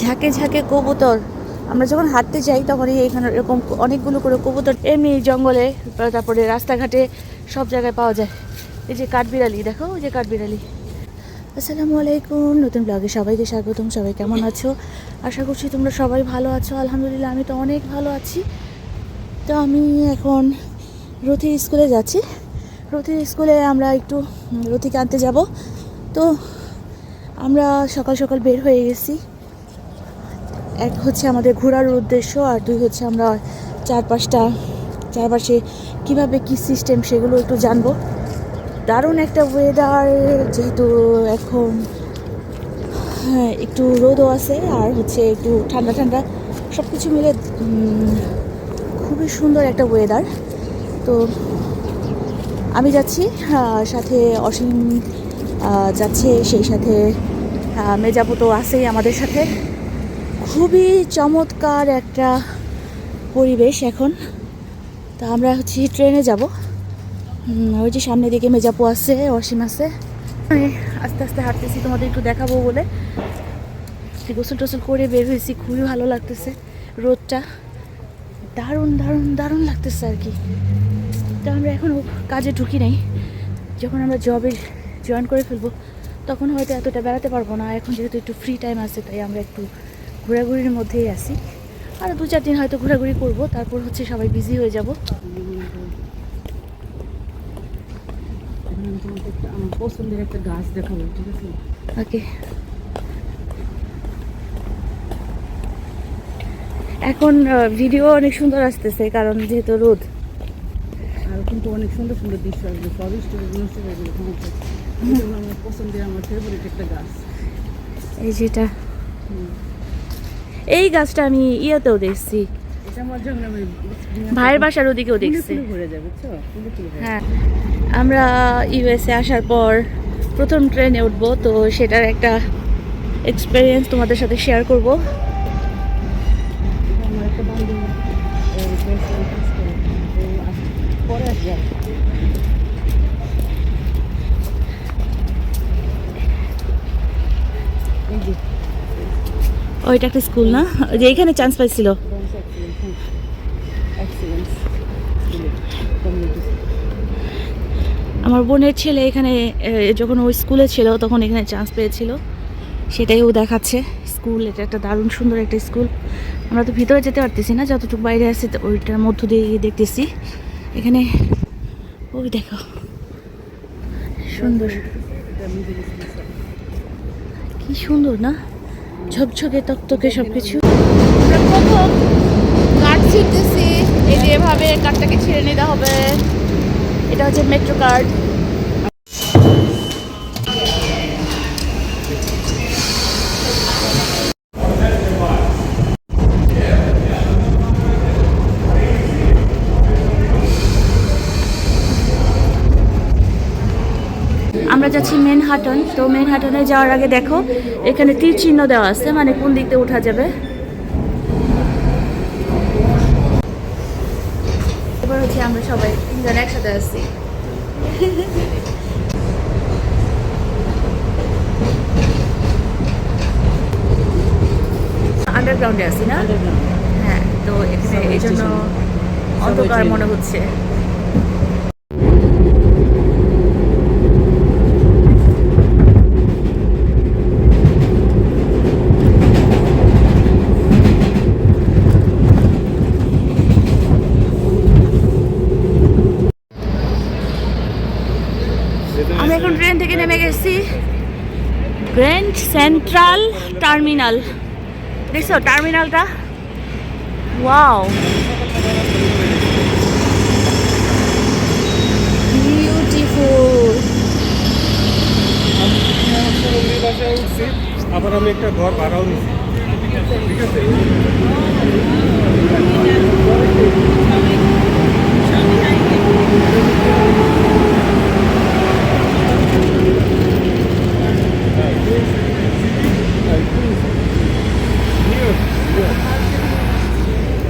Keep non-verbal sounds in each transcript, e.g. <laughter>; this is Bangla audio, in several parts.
ঝাঁকে ঝাঁকে কবুতর। আমরা যখন হাঁটতে যাই তখন এখানে এরকম অনেকগুলো করে কবুতর এমনি জঙ্গলে, তারপরে রাস্তাঘাটে সব জায়গায় পাওয়া যায়। এই যে কাঠবিড়ালি, দেখো ওই যে কাঠবিড়ালি। আসসালামু আলাইকুম, নতুন ব্লগে সবাইকে স্বাগতম, সবাই কেমন আছো? আশা করছি তোমরা সবাই ভালো আছো। আলহামদুলিল্লাহ, আমি তো অনেক ভালো আছি। তো আমি এখন রথির স্কুলে যাচ্ছি। রথির স্কুলে আমরা একটু রথিকে আনতে যাব। তো আমরা সকাল সকাল বের হয়ে গেছি। এক হচ্ছে আমাদের ঘোরার উদ্দেশ্য আর দুই হচ্ছে আমরা চারপাশটা চারপাশে কীভাবে কি সিস্টেম সেগুলো একটু জানব। দারুণ একটা ওয়েদার যেহেতু এখন হ্যাঁ একটু রোদও আছে আর হচ্ছে একটু ঠান্ডা ঠান্ডা সব কিছু মিলে খুবই সুন্দর একটা ওয়েদার তো আমি যাচ্ছি সাথে অসীম যাচ্ছে সেই সাথে আহ, মেজাপু তো আছেই আমাদের সাথে। খুবই চমৎকার একটা পরিবেশ এখন। তা আমরা হচ্ছে ট্রেনে যাব। ওই যে সামনের দিকে মেজাপু আছে, অসীম আছে। আস্তে আস্তে হাঁটতেছি, তোমাদের একটু দেখাবো বলে। গোসল টোসল করে বের হয়েছি, খুবই ভালো লাগতেছে রোদটা। দারুণ দারুণ দারুণ লাগতেছে আর কি। তা আমরা এখনও কাজে ঢুকি নাই। যখন আমরা জবে জয়েন করে ফেলব, তখন হয়তো এতটা বেড়াতে পারব না। এখন যেহেতু একটু ফ্রি টাইম আছে, তাই আমরা একটু ঘোরাঘুরির মধ্যেই আছি। আর দু চার দিন হয়তো ঘোরাঘুরি করব তারপর হচ্ছে সবাই বিজি হয়ে যাব। পছন্দের একটা গাছ দেখাবো ঠিক আছে? ওকে। এখন ভিডিও অনেক সুন্দর আসতেছে কারণ যেহেতু রোদ। আর কিন্তু অনেক সুন্দর সুন্দর দৃশ্য আসবে সব স্টোরি নষ্ট করে এই আমার পছন্দের আমার ফেভারিট একটা গাছ। এই যেটা। হুম। এই গাছটা আমি ইয়েতেও দেখছি। ভাইয়ের বাসার ওদিকেও দেখছি। হ্যাঁ। আমরা ইউএসএ আসার পর প্রথম ট্রেনে উঠবো তো সেটার একটা এক্সপিরিয়েন্স তোমাদের সাথে শেয়ার করব। এটা আমার একটা বান্ধবী ও restaurant কাজ করে। ও আস- পরে আসবে আর কি। এই যে ওইটা একটা স্কুল না? যে এখানে চান্স পাইছিল। আমার বোনের ছেলে এখানে যখন ওই স্কুলে ছিল, তখন এখানে চান্স পেয়েছিল। সেটাই ও দেখাচ্ছে। স্কুল, এটা একটা দারুণ সুন্দর একটা স্কুল। আমরা তো ভিতরে যেতে পারতেছি না, যতটুকু বাইরে আছে ওইটার মধ্য দিয়ে দেখতেছি। এখানে, ওই দেখো। সুন্দর। কি সুন্দর না? ঝকঝকে তকতকে সব কিছু প্রথম কার্ড ছিঁড়তেছি এই যে এভাবে কার্ডটাকে ছিঁড়ে নিতে হবে। এটা হচ্ছে মেট্রো কার্ড হাটন তো মেন হাটনে যাওয়ার আগে দেখো এখানে তীর চিহ্ন দেওয়া আছে মানে কোন দিক দিয়ে ওঠা যাবে? এবার হচ্ছে আমরা সবাই তিনজন একসাথে আসছি। আন্ডারগ্রাউন্ডে আছি না? হ্যাঁ তো এখানে এই জন্য অন্ধকার মনে হচ্ছে আমরা এখন ট্রেন থেকে নেমে গেছি গ্র্যান্ড সেন্ট্রাল টার্মিনাল দেখছ টার্মিনালটা ওয়াও বিউটিফুল আবার আমি একটা ঘর ভাড়াও ঠিক আছে আর ব্যাটারি আসিয়ে দিকে তো ব্রংসিং ব্যাটারি দিয়েছে সাইনগুলো ওটা ফলো করে এই রাস্তা থেকে আমি আমাদের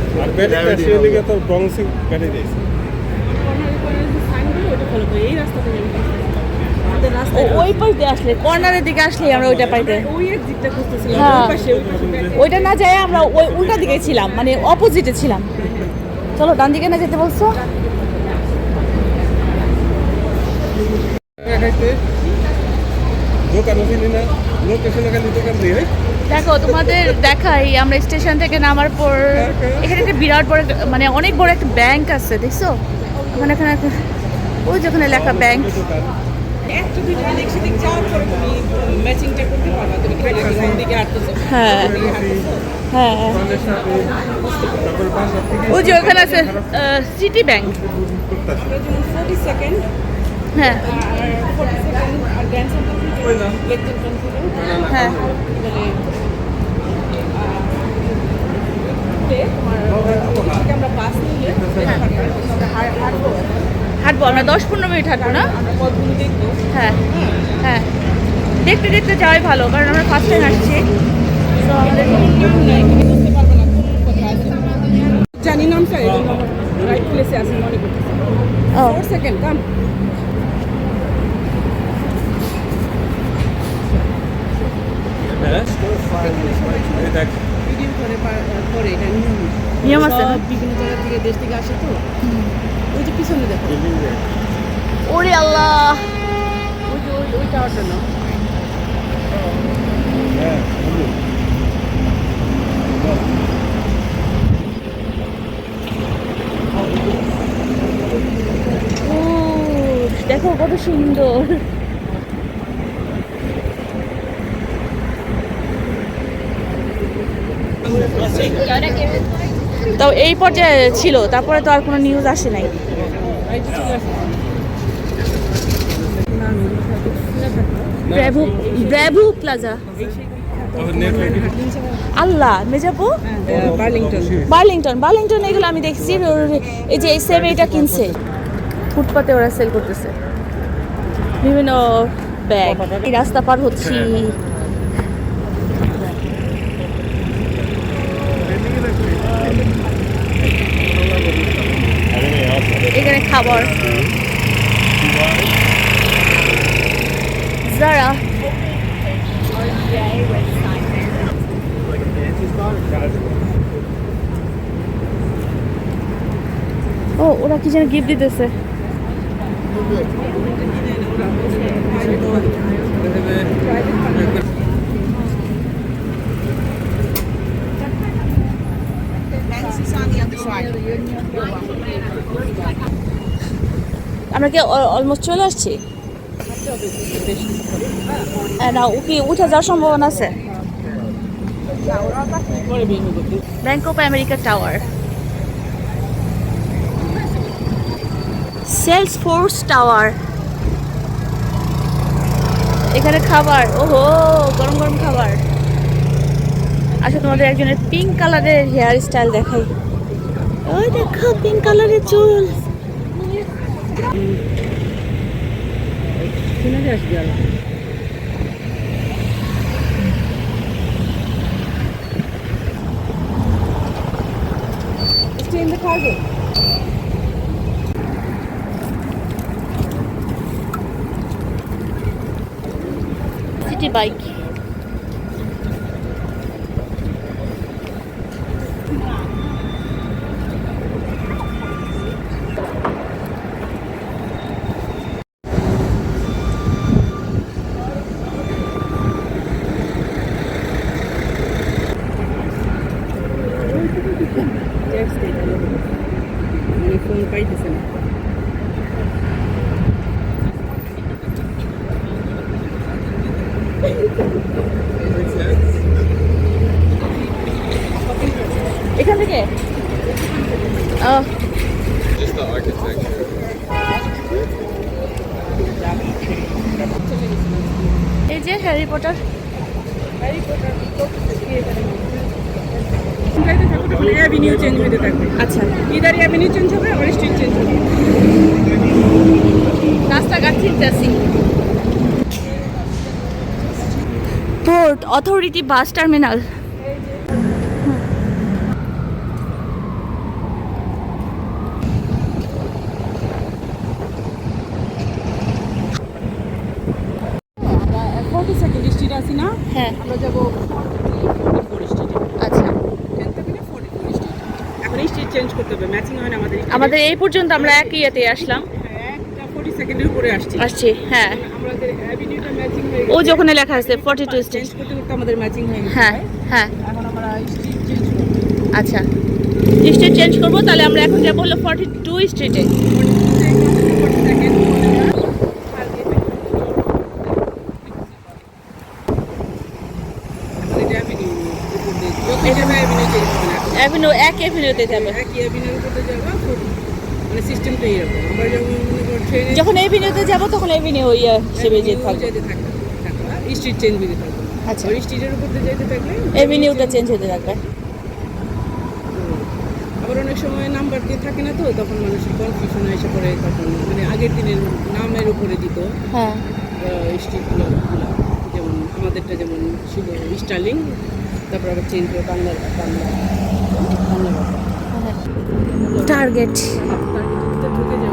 ও রাস্তায় ওই পাশ দিয়ে আসলে কর্নারের দিকে আসলে আমরা ওইটা পাইতে। ওই এক্সিটটা খুঁজতেছিলাম হ্যাঁ। ওই পাশে ওই পাশে ওইটা। না যায় আমরা ওই উল্টা দিকে ছিলাম মানে অপোজিটে ছিলাম। চলো ডান দিকে না যেতে বলছো? দোকান চিনি না লোকেশনে খালি দোকান দিয়ে দেখো, তোমাদের দেখাই, আমরা স্টেশন থেকে নামার পর, এখানে একটা বিরাট বড় মানে অনেক বড় একটা ব্যাংক আছে, দেখছ? ওখানে এখানে ওই যেখানে লেখা ব্যাংক হ্যাঁ হ্যাঁ দোকানের সাথে তারপর বাসা থেকে ওই যে ওখানে আছে সিটি ব্যাংক হ্যাঁ। হ্যাঁ। বাস নিলে হাঁটবো হাঁটবো আমরা দশ পনেরো মিনিট হাঁটবো না? দেখব। হ্যাঁ হ্যাঁ। দেখতে দেখতে যাওয়াই ভালো কারণ আমরা ফার্স্ট টাইম আসছি। তো আমাদের বুঝতে পারবে না কোন কোথায় জানি না আমি এই রাইট প্লেসে আছি মনে করতেছি। ফোর সেকেন্ড কাম হ্যাঁ। এই দেখ। ভিডিও করে করে এটা নিয়ম নিয়ম আছে বিভিন্ন জায়গা থেকে দেশ থেকে আসে তো। ওই যে পিছনে দেখো। ওরে আল্লাহ। ওই যে ওই ওই টাওয়ারটা না। হ্যাঁ ও দেখো কত সুন্দর তো এই পর্যায়ে ছিল, তারপরে তো আর কোনো নিউজ আসে নাই। ব্র্যাভু প্লাজা আল্লাহ, মেজাপু? বার্লিংটন বার্লিংটন, এগুলো আমি দেখছি, এই যে এই সেম এটা কিনছে। ফুটপাতে ওরা সেল করতেছে। বিভিন্ন ব্যাগ রাস্তা পার হচ্ছি এখানে খাবার যারা ও ওরা কি যেন গিফট দিতেছে আমরা কি অলমোস্ট চলে আসছি? হ্যাঁ, না কি উঠে যাওয়ার সম্ভাবনা আছে? Bank of America Tower Salesforce Tower এখানে খাবার ওহো গরম গরম খাবার। আচ্ছা তোমাদের একজনের পিঙ্ক কালারের হেয়ার স্টাইল দেখাই। ওই দেখো পিঙ্ক কালারের চুল। Şuna da açıklayalım. İşte. City Bike. মানে ফোন পাইতেছে না এখান অথরিটি বাস টার্মিনাল চেঞ্জ করতে হবে ম্যাচিং হয় না আমাদের আমাদের এই পর্যন্ত আমরা একই ইয়েতে আসলাম। উপরে আসছি। হ্যাঁ। আমাদের ও যখন লেখা আছে ফর্টি টু হয়ে গেছে হ্যাঁ হ্যাঁ। এখন আমরা স্ট্রিট চেঞ্জ করব। আচ্ছা। স্ট্রিট চেঞ্জ করব তাহলে আমরা এখন যাব হলো ফর্টি টু স্ট্রিটে অ্যাভিনিউ এক অ্যাভিনিউতে যাবে। মানে যখন মনে এভিনিউতে যাব তখন এভিনিউ ইয়ে হিসেবে যেতে থাকবে। স্ট্রিট চেঞ্জ দিতে থাকবে। আচ্ছা। ওই স্ট্রিটের উপর দিয়ে যেতে থাকলে এভিনিউটা চেঞ্জ হতে থাকবে। আবার অনেক সময় নাম্বার দিয়ে থাকে না তো তখন মানুষের কনফিউশন এসে পড়ে তখন। মানে আগের দিনের নামের উপরে দিত। হ্যাঁ। স্ট্রিটগুলো যেমন আমাদেরটা যেমন ছিল স্টার্লিং তারপর আবার চেঞ্জ হয়ে বাংলা বাংলা বাংলা টার্গেট টার্গেটের ভিতরে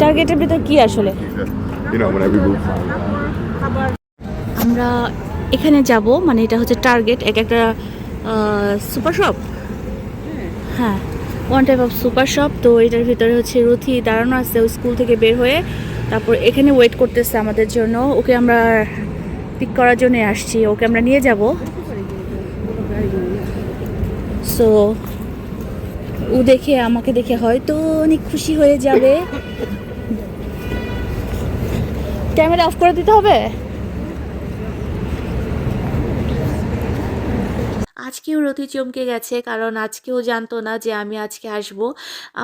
টার্গেটের ভিতর কি আসলে? You know, whenever you move. আমরা এখানে যাব মানে এটা হচ্ছে টার্গেট এক একটা সুপার শপ হ্যাঁ one type of super shop তো এটার ভিতরে হচ্ছে রুথি দাঁড়ানো আছে, ও স্কুল থেকে বের হয়ে তারপর এখানে ওয়েট করতেছে আমাদের জন্য। ওকে আমরা পিক করার জন্য আসছি, ওকে আমরা নিয়ে যাব। সো ও দেখে, আমাকে দেখে হয়তো অনেক খুশি হয়ে যাবে। ক্যামেরা অফ করে দিতে হবে? আজকেও রতি চমকে গেছে, কারণ আজকেও জানতো না যে আমি আজকে আসব।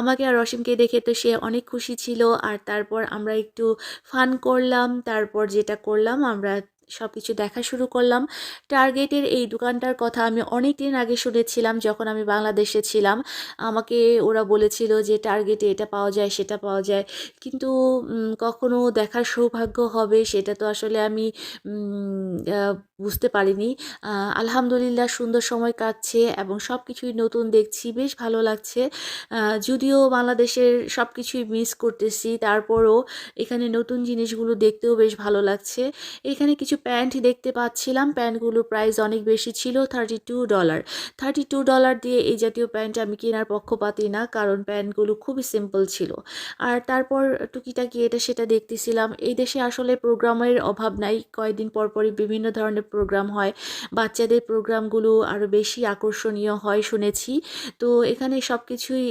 আমাকে আর অসীমকে দেখে তো সে অনেক খুশি ছিল, আর তারপর আমরা একটু ফান করলাম, তারপর যেটা করলাম আমরা সব কিছু দেখা শুরু করলাম। টার্গেটের এই দোকানটার কথা আমি অনেক দিন আগে শুনেছিলাম যখন আমি বাংলাদেশে ছিলাম। আমাকে ওরা বলেছিল যে টার্গেটে এটা পাওয়া যায়, সেটা পাওয়া যায়। কিন্তু কখনো দেখার সৌভাগ্য হবে সেটা তো আসলে আমি বুঝতে পারিনি। আলহামদুলিল্লাহ সুন্দর সময় কাটছে এবং সব কিছুই নতুন দেখছি, বেশ ভালো লাগছে। যদিও বাংলাদেশের সব কিছুই মিস করতেছি, তারপরও এখানে নতুন জিনিসগুলো দেখতেও বেশ ভালো লাগছে। এখানে কিছু প্যান্ট দেখতে পাচ্ছিলাম প্যান্টগুলো প্রাইস অনেক বেশি ছিল thirty two dollar thirty two dollar দিয়ে এই জাতীয় প্যান্ট আমি কেনার পক্ষপাতি না, কারণ প্যান্টগুলো খুবই সিম্পল ছিল। আর তারপর টুকিটাকি এটা সেটা দেখতেছিলাম। এই দেশে আসলে প্রোগ্রামের অভাব নাই, কয়েকদিন পর পরই বিভিন্ন ধরনের প্রোগ্রাম হয়, বাচ্চাদের প্রোগ্রামগুলো আরও বেশি আকর্ষণীয় হয় শুনেছি। তো এখানে সব কিছুই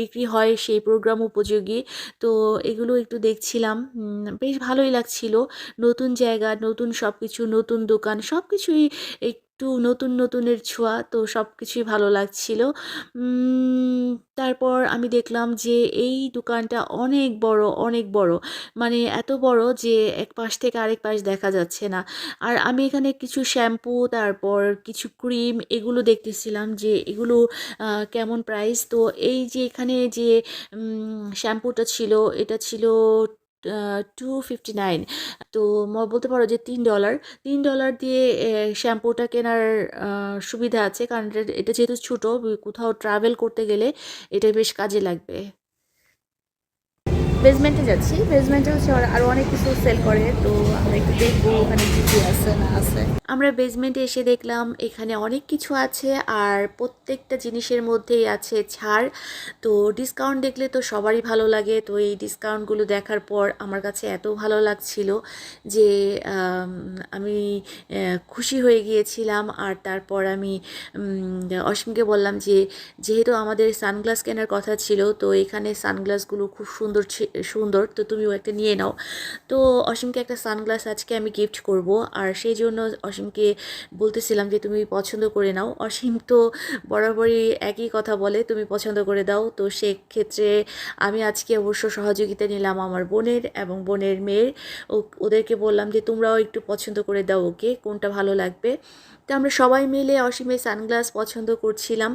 বিক্রি হয় সেই প্রোগ্রাম উপযোগী। তো এগুলো একটু দেখছিলাম বেশ ভালোই লাগছিল। নতুন জায়গা, নতুন সব কিছু নতুন দোকান সব কিছুই একটু নতুন, নতুনের ছোঁয়া তো সব কিছুই ভালো লাগছিল। তারপর আমি দেখলাম যে এই দোকানটা অনেক বড় অনেক বড়। মানে এত বড় যে এক পাশ থেকে আরেক পাশ দেখা যাচ্ছে না। আর আমি এখানে কিছু শ্যাম্পু, তারপর কিছু ক্রিম এগুলো দেখতেছিলাম যে এগুলো কেমন প্রাইস? তো এই যে এখানে যে শ্যাম্পুটা ছিল, এটা ছিল টু ফিফটি নাইন তো বলতে পারো যে তিন ডলার তিন ডলার দিয়ে শ্যাম্পুটা কেনার সুবিধা আছে। কারণ এটা যেহেতু ছোটো কোথাও ট্রাভেল করতে গেলে এটা বেশ কাজে লাগবে। বেসমেন্টে যাচ্ছি। বেসমেন্টে হচ্ছে আরও অনেক কিছু সেল করে, তো আমরা একটু দেখব ওখানে কী কী আছে না আছে। আমরা বেসমেন্টে এসে দেখলাম এখানে অনেক কিছু আছে আর প্রত্যেকটা জিনিসের মধ্যেই আছে ছাড়। তো ডিসকাউন্ট দেখলে তো সবারই ভালো লাগে। তো এই ডিসকাউন্টগুলো দেখার পর আমার কাছে এত ভালো লাগছিল যে, আমি খুশি হয়ে গিয়েছিলাম। আর তারপর আমি অসীমকে বললাম যে, যেহেতু আমাদের সানগ্লাস কেনার কথা ছিল, তো এখানে সানগ্লাসগুলো খুব সুন্দর সুন্দর, তো তুমিও একটা নিয়ে নাও। তো অসীমকে একটা সানগ্লাস আজকে আমি গিফট করব, আর সেই জন্য অসীমকে বলতেছিলাম যে, তুমি পছন্দ করে নাও। অসীম তো বরাবরই একই কথা বলে, তুমি পছন্দ করে দাও। তো সেক্ষেত্রে আমি আজকে অবশ্য সহযোগিতা নিলাম আমার বোনের এবং বোনের মেয়ের। ওদেরকে বললাম যে, তোমরাও একটু পছন্দ করে দাও ওকে, কোনটা ভালো লাগবে? তো আমরা সবাই মিলে অসীমের সানগ্লাস পছন্দ করছিলাম।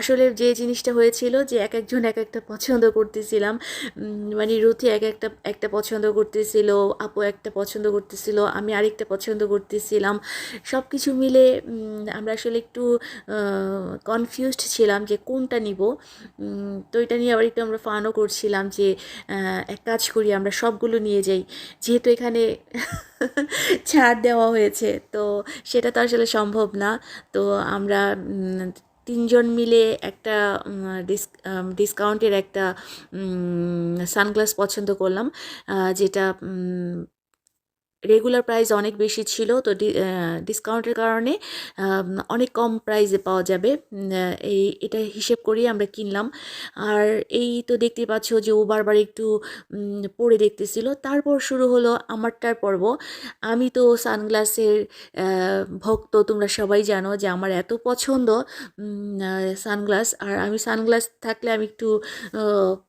আসলে যে জিনিসটা হয়েছিল যে এক একজন এক একটা পছন্দ করতেছিলাম। মানে রুথি এক একটা একটা পছন্দ করতেছিল, আপু একটা পছন্দ করতেছিল, আমি আরেকটা পছন্দ করতেছিলাম। সব কিছু মিলে আমরা আসলে একটু কনফিউজড ছিলাম যে কোনটা নিব। তো এটা নিয়ে আবার একটু আমরা ফানও করছিলাম যে এক কাজ করি, আমরা সবগুলো নিয়ে যাই। যেহেতু এখানে <laughs> ছাড় দেওয়া হয়েছে। তো সেটা তো আসলে সম্ভব না। তো আমরা তিনজন মিলে একটা ডিস ডিসকাউন্টের একটা সানগ্লাস পছন্দ করলাম যেটা রেগুলার প্রাইস অনেক বেশি ছিল, তো ডিসকাউন্টের কারণে অনেক কম প্রাইসে পাওয়া যাবে। এই, এটা হিসেব করেই আমরা কিনলাম। আর এই তো দেখতে পাচ্ছ যে ও বারবার একটু পরে দেখতেছিল। তারপর শুরু হলো আমারটার পর্ব। আমি তো সানগ্লাসের ভক্ত, তোমরা সবাই জানো যে আমার এত পছন্দ সানগ্লাস। আর আমি সানগ্লাস থাকলে আমি একটু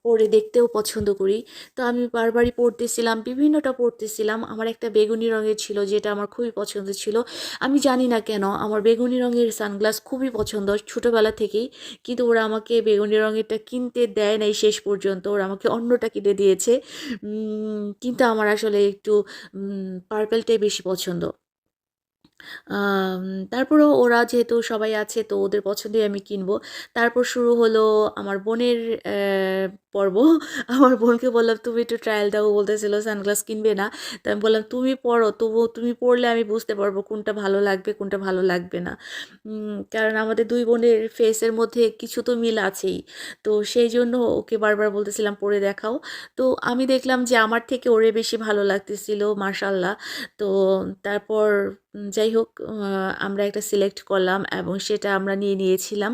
পরে দেখতেও পছন্দ করি। তো আমি বারবারই পড়তেছিলাম, বিভিন্নটা পড়তেছিলাম। আমার একটা বেগুনি রঙের ছিল, যেটা আমার খুবই পছন্দ ছিল। আমি জানি না কেন, আমার বেগুনি রঙের সানগ্লাস খুবই পছন্দ ছোটোবেলা থেকেই, কিন্তু ওরা আমাকে বেগুনি রঙেরটা কিনতে দেয় নাই শেষ পর্যন্ত। ওরা আমাকে অন্যটা কিনে দিয়েছে। কিন্তু আমার আসলে একটু পার্পেলটাই বেশি পছন্দ। তারপরেও ওরা যেহেতু সবাই আছে, তো ওদের পছন্দই আমি কিনবো। তারপর শুরু হলো আমার বোনের পর্ব। <laughs> আমার বোনকে বললাম, তুমি একটু ট্রায়াল দাও। বলতেছিল সানগ্লাস কিনবে না। তো আমি বললাম, তুমি পড়ো, তবু তুমি পড়লে আমি বুঝতে পারব কোনটা ভালো লাগবে, কোনটা ভালো লাগবে না। কারণ আমাদের দুই বোনের ফেসের মধ্যে কিছু তো মিল আছেই। তো সেই জন্য ওকে বারবার বলতেছিলাম পরে দেখাও। তো আমি দেখলাম যে আমার থেকে ওরে বেশি ভালো লাগতেছিল মার্শাল্লাহ তো তারপর যাই হোক আমরা একটা সিলেক্ট করলাম এবং সেটা আমরা নিয়ে নিয়েছিলাম।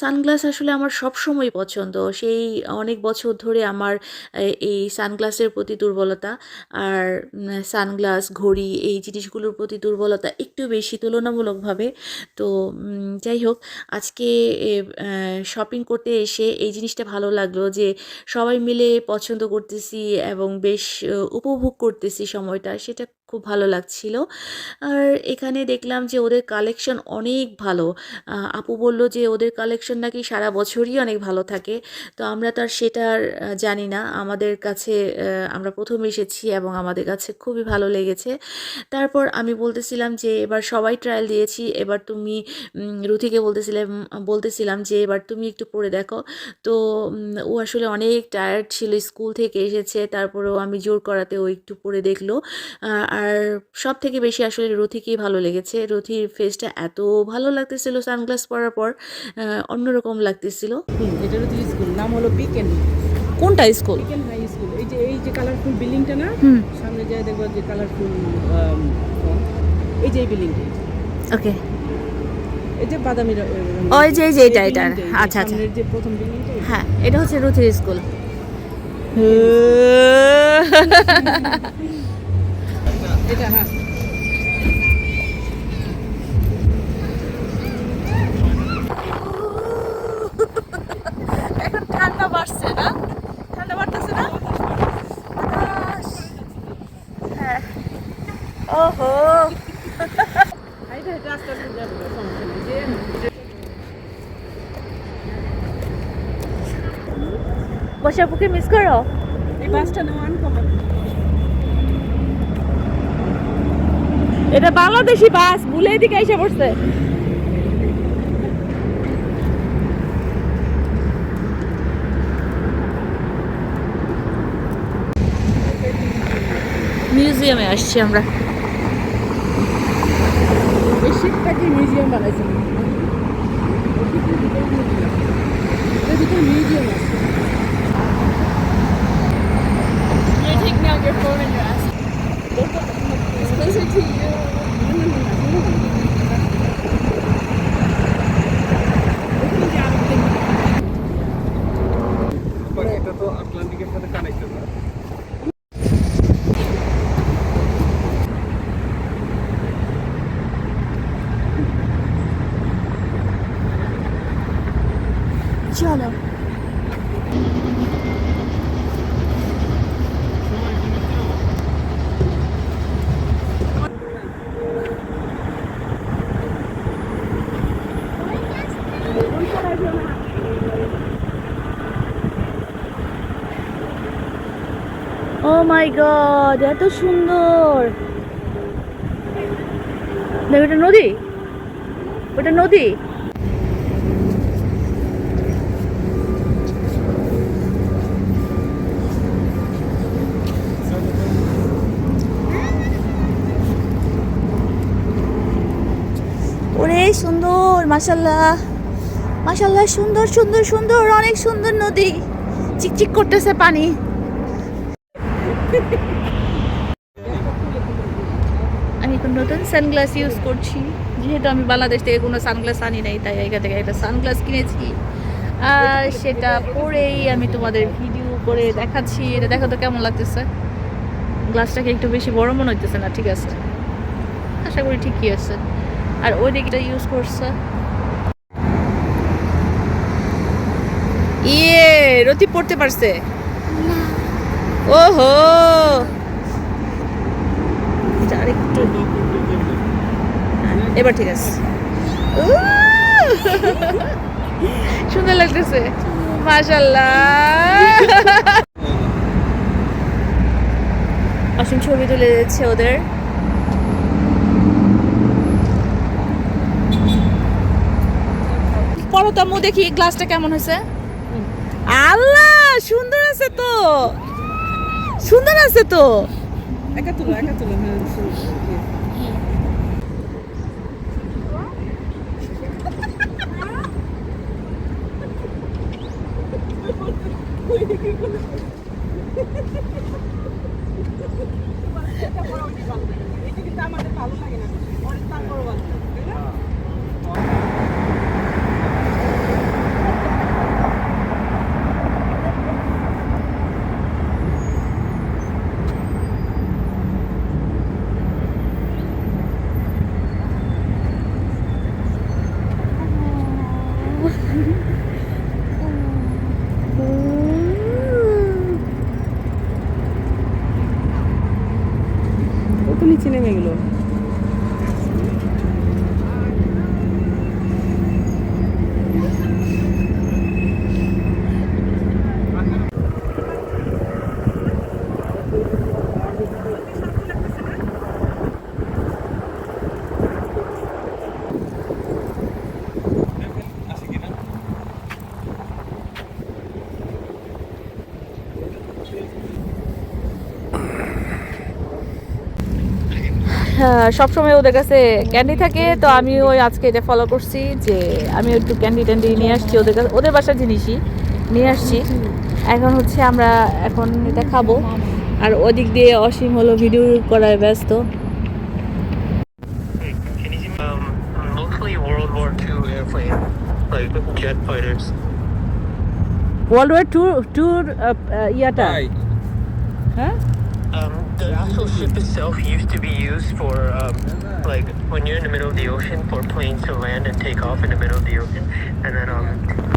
সানগ্লাস আসলে আমার সব সময় পছন্দ। সেই অনেক বছর ধরে আমার এই সানগ্লাসের প্রতি দুর্বলতা আর সানগ্লাস ঘড়ি এই জিনিসগুলোর প্রতি দুর্বলতা একটু বেশি তুলনামূলকভাবে। তো যাই হোক, আজকে শপিং করতে এসে এই জিনিসটা ভালো লাগল যে সবাই মিলে পছন্দ করতেছি এবং বেশ উপভোগ করতেছি সময়টা। সেটা খুব ভালো লাগছিল। আর এখানে দেখলাম যে ওদের কালেকশন অনেক ভালো। আপু বলল যে ওদের কালেকশন নাকি সারা বছরই অনেক ভালো থাকে। তো আমরা তো আর সেটা আর, জানি না। আমাদের কাছে আমরা প্রথম এসেছি এবং আমাদের কাছে খুবই ভালো লেগেছে। তারপর আমি বলতেছিলাম যে এবার সবাই ট্রায়াল দিয়েছি। এবার তুমি রুথিকে বলতেছিলাম বলতেছিলাম যে এবার তুমি একটু পরে দেখো। তো ও আসলে অনেক টায়ার্ড ছিল স্কুল থেকে এসেছে। তারপরেও আমি জোর করাতে ও একটু পরে দেখল। আহ, আর সব থেকে বেশি আসলে রথিকেই ভালো লেগেছে। রথির ফেসটা এত ভালো লাগতেছিল সানগ্লাস পরার পর অন্যরকম লাগতেছিল। এটা হচ্ছে স্কুল নাম হলো পিকেন কোনটা স্কুল পিকেন হাই স্কুল এই যে এই যে কালারফুল বিল্ডিংটা না? সামনে যায় দেখব যে কালারফুল এই যে এই বিল্ডিংটা ওকে এই যে বাদামি ওই যে- এই যে এটা, এটা। যে আচ্ছা, আচ্ছা। যে প্রথম বিল্ডিংটা হ্যাঁ এটা হচ্ছে রুথির স্কুল <laughs> <laughs> <laughs> এটা হ্যাঁ। এখন ঠান্ডা বাড়ছে না? ঠান্ডা বাড়তেছে না? হ্যাঁ। ওহো। নেই। যে বসাপুকে মিস করো? এই বাসটা নেওয়া আনকমন এটা বাংলাদেশি বাস ভুলে এদিকে এসে পড়ছে। মিউজিয়ামে আসছি আমরা। এই শীতটাকে মিউজিয়াম বানাইছে? মিউজিয়াম আছে? You're taking out your phone and you're asking. It's closer to you. এটা তো আটলান্টিকের সাথে কানেক্টেড না চলো ও মাই গড এত সুন্দর। দেখ ওটা নদী। ওটা নদী। ওরে, সুন্দর মাশাল্লাহ মাশাল্লাহ সুন্দর সুন্দর সুন্দর, অনেক সুন্দর নদী। চিকচিক করতেছে পানি <laughs> আমি এখন নতুন সানগ্লাস ইউজ করছি। যেহেতু আমি বাংলাদেশ থেকে কোনো সানগ্লাস আনি নাই তাই এখান থেকে একটা সানগ্লাস কিনেছি। আর সেটা পরেই আমি তোমাদের ভিডিও করে দেখাচ্ছি। এটা দেখো তো কেমন লাগতেছে। গ্লাসটাকে একটু বেশি বড় মনে হইতেছে না? ঠিক আছে। আশা করি ঠিকই আছে। আর ওই দিকটা ইউজ করছে। ইয়ে রতি পড়তে পারছে? ওহো এটা আরেকটু এবার ঠিক আছে! সুন্দর লাগতেছে। মাশাল্লাহ অসীম ছবি তুলে দিচ্ছে ওদের। পরতামু দেখি গ্লাসটা কেমন হয়েছে? আল্লাহ সুন্দর আছে তো। সুন্দর আছে তো। একা তুলো একা তুলো Thank you. সবসময় ওদের কাছে ক্যান্ডি থাকে তো আমি ওই আজকে এটা ফলো করছি যে আমি একটু ক্যান্ডি ট্যান্ডি নিয়ে আসছি ওদের কাছে ওদের বাসার জিনিসই নিয়ে আসছি। এখন হচ্ছে আমরা এখন এটা খাব। আর ওদিক দিয়ে অসীম হলো ভিডিও করায় ব্যস্ত. ওয়ার্ল্ড ওয়ার টু টুর ইয়াটা। হ্যাঁ Um, the actual ship itself used to used for, um, like, when you're in the middle of the ocean, for planes to land and take off in the middle of the ocean. And then, um,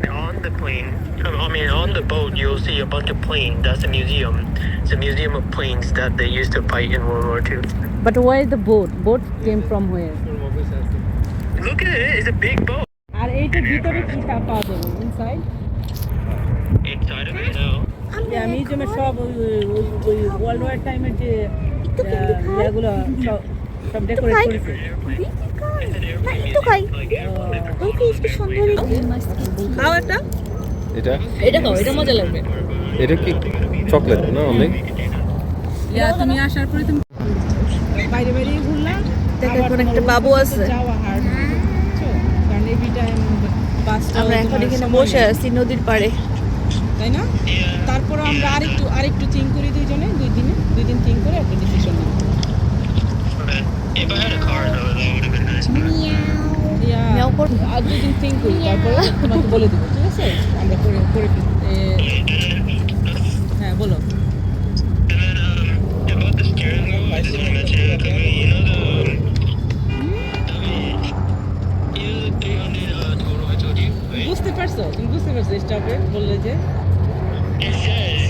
on the plane, um, I mean, on the boat, you'll see a bunch of planes. That's a museum. It's a museum of planes that they used to fight in World War II. But why the boat boat came from where Look at it, it's a big boat. আর এইটার ভিতরে কি তা পাওয়া যাবে inside Inside of it now. মিউজিয়ামের সব ওই ওই- ওই ওয়ার্ল্ড ওয়ার টাইমের যে আহ, ইয়েগুলো সব সব ডেকোরেট করেছে। একটু খাই। ওই কি কি সুন্দর। খাও একটা। এটা? এটা খাও এটা মজা লাগবে। এটা কি চকলেট না অনেক ইয়া তুমি আসার পরে তুমি বাইরে বাইরে ঘুরলাম। দেখো এখন একটা বাবু আছে। যাওয়া হার টাইম বাস আমরা এখন এখানে বসে আছি নদীর পাড়ে। তাই না? তারপর আমরা আরেকটু আরেকটু চিং করি দুইজনে। দুই দিন আর দুই দিন থিঙ্ক করি তারপরে তোমাকে বলে দেবো ঠিক আছে আমরা করে করে হ্যাঁ বলো And then, um, about the steering wheel, I just want to mention it quickly. You know the, um, you know the 300 uh, total I told you? Right? বুঝতে পারছ তুমি বুঝতে পারছ স্টপে বললে যে It says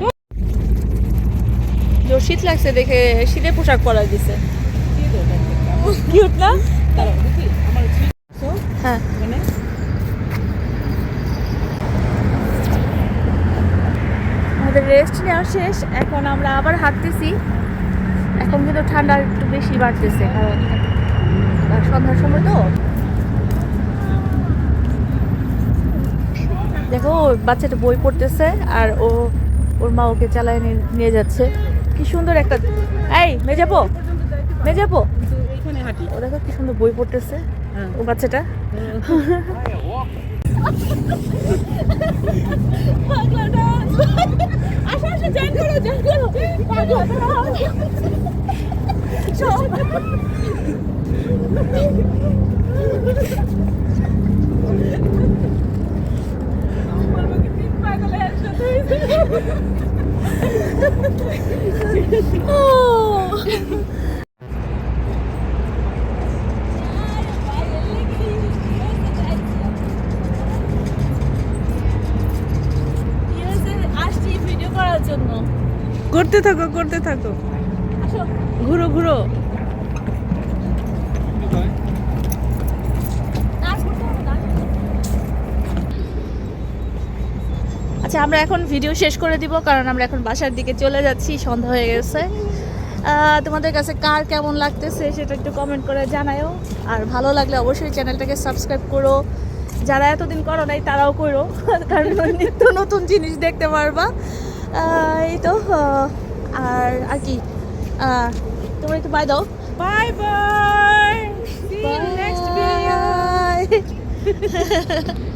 you শীত লাগছে দেখে শীতের পোশাক পরা দিছে। কিউট না হ্যাঁ। আমাদের রেস্ট নেওয়া শেষ, এখন আমরা আবার হাঁটতেছি। এখন কিন্তু ঠান্ডা একটু বেশি বাড়তেছে, কারণ সন্ধ্যার সময় তো। দেখো বাচ্চাটা বই পড়তেছে আর ও, ওর মা ওকে চালায় নিয়ে যাচ্ছে। কি সুন্দর একটা এই মেজাবো মেজাবো ও দেখো কি সুন্দর বই পড়তেছে। হ্যাঁ। ও বাচ্চাটা। করতে থাকো করতে থাকো। আসো। ঘুরো ঘুরো। আচ্ছা আমরা এখন ভিডিও শেষ করে দিব কারণ আমরা এখন বাসার দিকে চলে যাচ্ছি সন্ধ্যা হয়ে গেছে। তোমাদের কাছে কার কেমন লাগতেছে সেটা একটু কমেন্ট করে জানায়ও। আর ভালো লাগলে অবশ্যই চ্যানেলটাকে সাবস্ক্রাইব করো। যারা এতদিন করো নাই তারাও করো <laughs> কারণ নিত্য নতুন জিনিস দেখতে পারবা। এই তো আর আর কি? তোমরা একটু বাই দাও। Bye bye next Bye. <laughs>